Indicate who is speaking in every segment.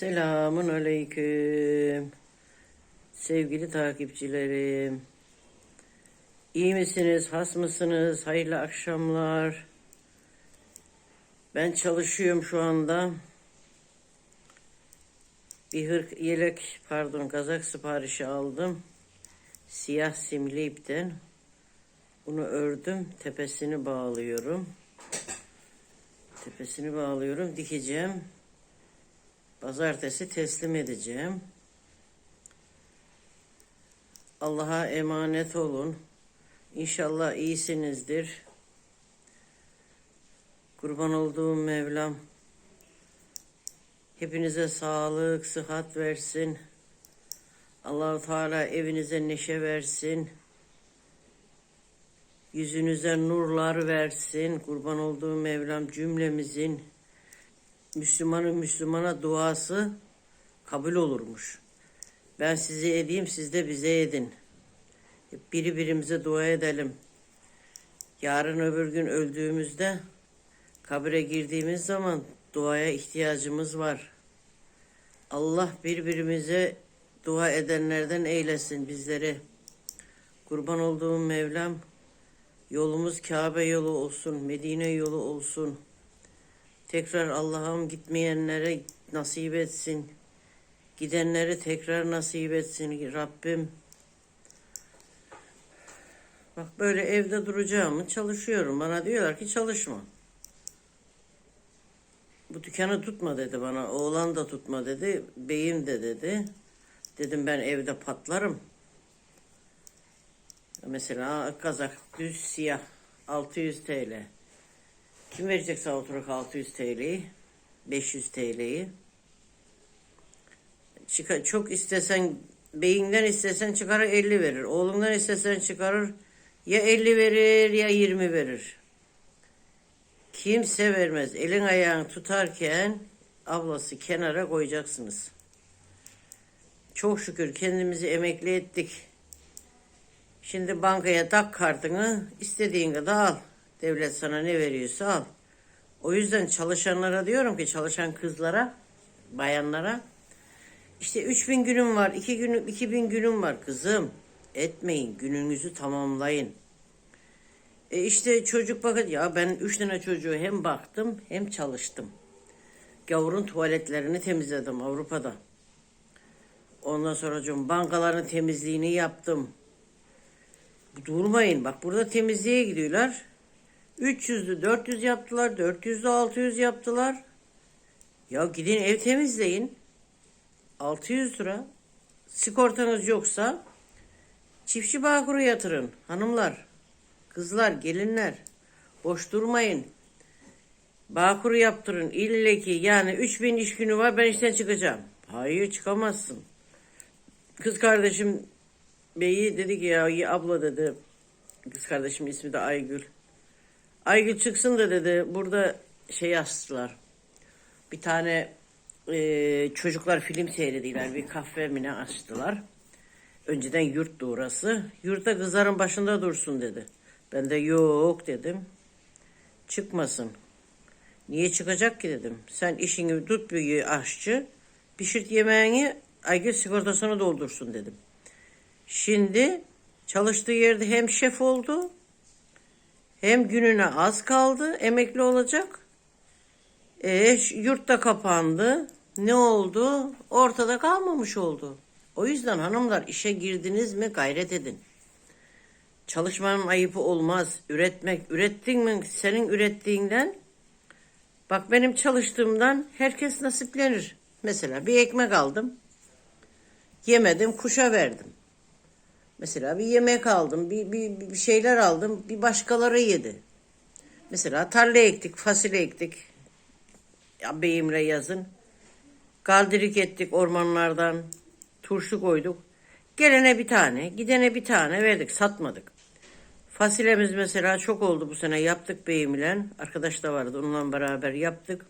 Speaker 1: Selamun aleyküm. Sevgili takipçilerim. İyi misiniz? Has mısınız? Hayırlı akşamlar. Ben çalışıyorum şu anda. Bir hırk yelek pardon kazak siparişi aldım. Siyah simli ipten. Bunu ördüm. Tepesini bağlıyorum. Tepesini bağlıyorum. Dikeceğim. Pazartesi teslim edeceğim. Allah'a emanet olun. İnşallah iyisinizdir. Kurban olduğum Mevlam hepinize sağlık, sıhhat versin. Allahu Teala evinize neşe versin. Yüzünüze nurlar versin. Kurban olduğum Mevlam cümlemizin Müslümanın Müslümana duası kabul olurmuş. Ben size edeyim, siz de bize edin. Biri birimize dua edelim. Yarın öbür gün öldüğümüzde kabire girdiğimiz zaman duaya ihtiyacımız var. Allah birbirimize dua edenlerden eylesin bizleri. Kurban olduğum Mevlam yolumuz Kabe yolu olsun, Medine yolu olsun. Tekrar Allah'ım gitmeyenlere nasip etsin. Gidenleri tekrar nasip etsin Rabbim. Bak böyle evde duracağımı çalışıyorum. Bana diyorlar ki çalışma. Bu dükkanı tutma dedi bana. Oğlan da tutma dedi. Beyim de dedi. Dedim ben evde patlarım. Mesela kazak düz siyah 600 TL. Kim verecek sana oturak 600 TL'yi? 500 TL'yi? Çıkar, çok istesen beyinden istesen çıkarır 50 verir. Oğlundan istesen çıkarır ya 50 verir ya 20 verir. Kimse vermez. Elin ayağını tutarken ablası kenara koyacaksınız. Çok şükür kendimizi emekli ettik. Şimdi bankaya tak kartını istediğin kadar al. Devlet sana ne veriyorsa al. O yüzden çalışanlara diyorum ki çalışan kızlara, bayanlara işte 3000 günüm var, 2 gün 2000 günüm var kızım. Etmeyin, gününüzü tamamlayın. E işte çocuk bakın ya ben 3 tane çocuğu hem baktım hem çalıştım. Gavurun tuvaletlerini temizledim Avrupa'da. Ondan sonra bankaların temizliğini yaptım. Durmayın bak burada temizliğe gidiyorlar. 300'lü 400 yaptılar, 400'lü 600 yaptılar. Ya gidin ev temizleyin. 600 lira. Sigortanız yoksa çiftçi bağkuru yatırın hanımlar, kızlar, gelinler. Boş durmayın. Bağkuru yaptırın. İlle ki yani 3000 iş günü var ben işten çıkacağım. Hayır çıkamazsın. Kız kardeşim beyi dedi ki ya abla dedi. Kız kardeşim ismi de Aygül. Aygül çıksın da dedi burada şey astılar. Bir tane e, çocuklar film seyrediler. Bir kahve mi ne açtılar. Önceden yurttu orası. Yurtta kızların başında dursun dedi. Ben de yok dedim. Çıkmasın. Niye çıkacak ki dedim. Sen işini tut bir aşçı. Pişirt yemeğini Aygül sigortasını doldursun dedim. Şimdi çalıştığı yerde hem şef oldu hem gününe az kaldı. Emekli olacak. E, yurtta kapandı. Ne oldu? Ortada kalmamış oldu. O yüzden hanımlar işe girdiniz mi gayret edin. Çalışmanın ayıbı olmaz. Üretmek, ürettin mi senin ürettiğinden bak benim çalıştığımdan herkes nasiplenir. Mesela bir ekmek aldım. Yemedim, kuşa verdim. Mesela bir yemek aldım, bir, bir, bir şeyler aldım, bir başkaları yedi. Mesela tarla ektik, fasulye ektik. Ya beyimle yazın. Galdirik ettik ormanlardan. Turşu koyduk. Gelene bir tane, gidene bir tane verdik, satmadık. Fasulyemiz mesela çok oldu bu sene. Yaptık beyimle. Arkadaş da vardı, onunla beraber yaptık.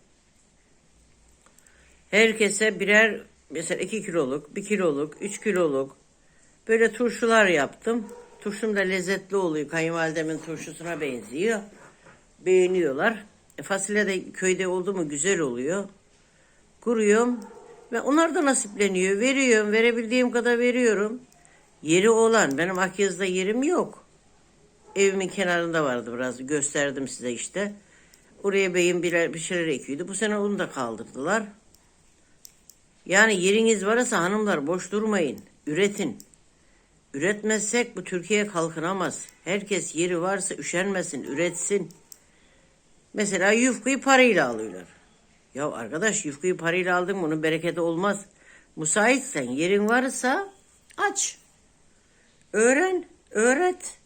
Speaker 1: Herkese birer mesela 2 kiloluk, 1 kiloluk, 3 kiloluk böyle turşular yaptım. Turşum da lezzetli oluyor. Kayınvalidemin turşusuna benziyor. Beğeniyorlar. E, fasulye de köyde oldu mu güzel oluyor. Kuruyorum. Ve onlar da nasipleniyor. Veriyorum. Verebildiğim kadar veriyorum. Yeri olan. Benim Akyaz'da yerim yok. Evimin kenarında vardı biraz. Gösterdim size işte. Oraya beyim bir şeyler ekiyordu. Bu sene onu da kaldırdılar. Yani yeriniz varsa hanımlar boş durmayın. Üretin. Üretmezsek bu Türkiye kalkınamaz. Herkes yeri varsa üşenmesin, üretsin. Mesela yufkayı parayla alıyorlar. Ya arkadaş yufkayı parayla aldın mı onun bereketi olmaz. Müsaitsen yerin varsa aç. Öğren, öğret.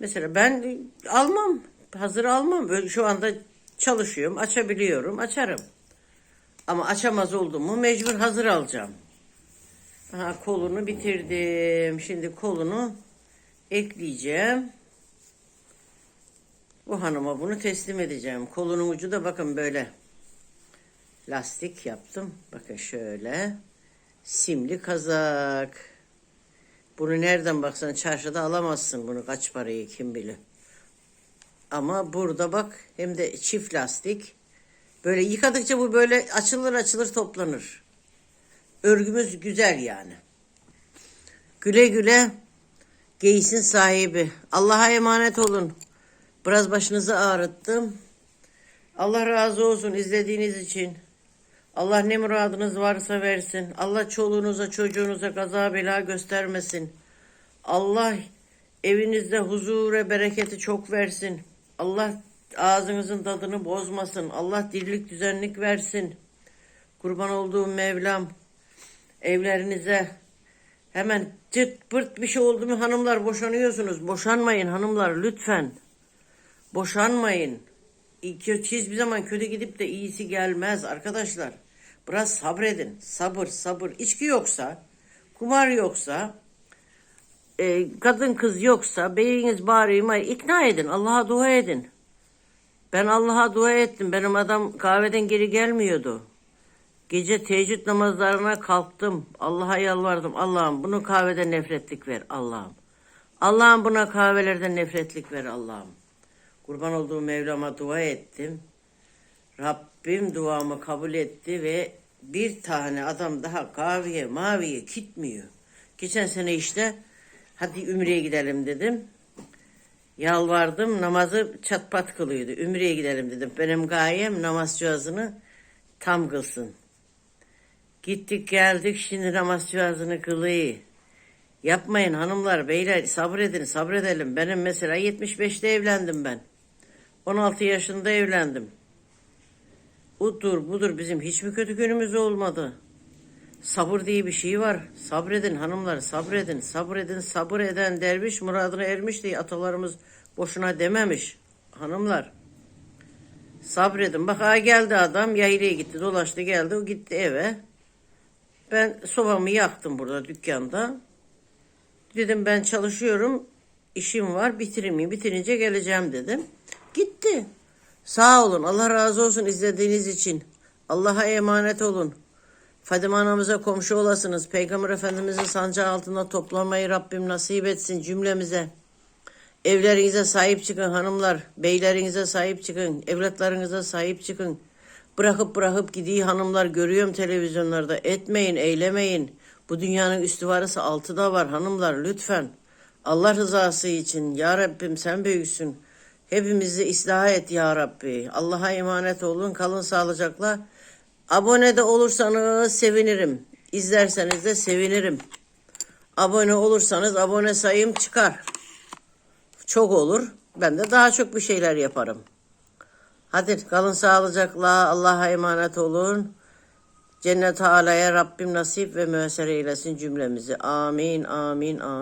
Speaker 1: Mesela ben almam, hazır almam. Şu anda çalışıyorum, açabiliyorum, açarım. Ama açamaz oldum mu mecbur hazır alacağım. Aha, kolunu bitirdim. Şimdi kolunu ekleyeceğim. Bu hanıma bunu teslim edeceğim. Kolunun ucu da bakın böyle. Lastik yaptım. Bakın şöyle. Simli kazak. Bunu nereden baksan çarşıda alamazsın bunu kaç parayı kim bilir. Ama burada bak hem de çift lastik. Böyle yıkadıkça bu böyle açılır açılır toplanır. Örgümüz güzel yani. Güle güle giysin sahibi. Allah'a emanet olun. Biraz başınızı ağrıttım. Allah razı olsun izlediğiniz için. Allah ne muradınız varsa versin. Allah çoluğunuza çocuğunuza kaza bela göstermesin. Allah evinizde huzur ve bereketi çok versin. Allah ağzınızın tadını bozmasın. Allah dirlik düzenlik versin. Kurban olduğum Mevlam evlerinize hemen cırt pırt bir şey oldu mu hanımlar boşanıyorsunuz. Boşanmayın hanımlar lütfen. Boşanmayın. Hiçbir zaman kötü gidip de iyisi gelmez arkadaşlar. Biraz sabredin. Sabır sabır. İçki yoksa, kumar yoksa, e, kadın kız yoksa, beyiniz bağırayım ikna edin. Allah'a dua edin. Ben Allah'a dua ettim. Benim adam kahveden geri gelmiyordu. Gece teheccüd namazlarına kalktım. Allah'a yalvardım. Allah'ım bunu kahveden nefretlik ver Allah'ım. Allah'ım buna kahvelerden nefretlik ver Allah'ım. Kurban olduğum Mevlam'a dua ettim. Rabbim duamı kabul etti ve bir tane adam daha kahveye maviye gitmiyor. Geçen sene işte hadi Ümre'ye gidelim dedim. Yalvardım namazı çatpat kılıyordu. Ümre'ye gidelim dedim. Benim gayem namaz cihazını tam kılsın. Gittik geldik şimdi namaz cihazını kılıyor. Yapmayın hanımlar beyler sabredin sabredelim. Benim mesela 75'te evlendim ben. 16 yaşında evlendim. Udur budur bizim hiç mi kötü günümüz olmadı? Sabır diye bir şey var. Sabredin hanımlar sabredin. Sabredin sabır eden derviş muradına ermiş diye atalarımız boşuna dememiş. Hanımlar sabredin. Bak ha geldi adam yaylaya gitti dolaştı geldi o gitti eve. Ben sobamı yaktım burada dükkanda. Dedim ben çalışıyorum işim var bitireyim bitirince geleceğim dedim. Gitti. Sağ olun Allah razı olsun izlediğiniz için. Allah'a emanet olun. Fadime anamıza komşu olasınız. Peygamber Efendimizin sancağı altında toplanmayı Rabbim nasip etsin cümlemize. Evlerinize sahip çıkın hanımlar. Beylerinize sahip çıkın. Evlatlarınıza sahip çıkın. Bırakıp bırakıp gidiyor hanımlar görüyorum televizyonlarda. Etmeyin, eylemeyin. Bu dünyanın üstü varsa altı da var hanımlar lütfen. Allah rızası için ya Rabbim sen büyüksün. Hepimizi ıslah et ya Rabbi. Allah'a emanet olun. Kalın sağlıcakla. Abone de olursanız sevinirim. İzlerseniz de sevinirim. Abone olursanız abone sayım çıkar. Çok olur. Ben de daha çok bir şeyler yaparım. Hadi kalın sağlıcakla. Allah'a emanet olun. Cennet alaya Rabbim nasip ve müessere eylesin cümlemizi. Amin, amin, amin.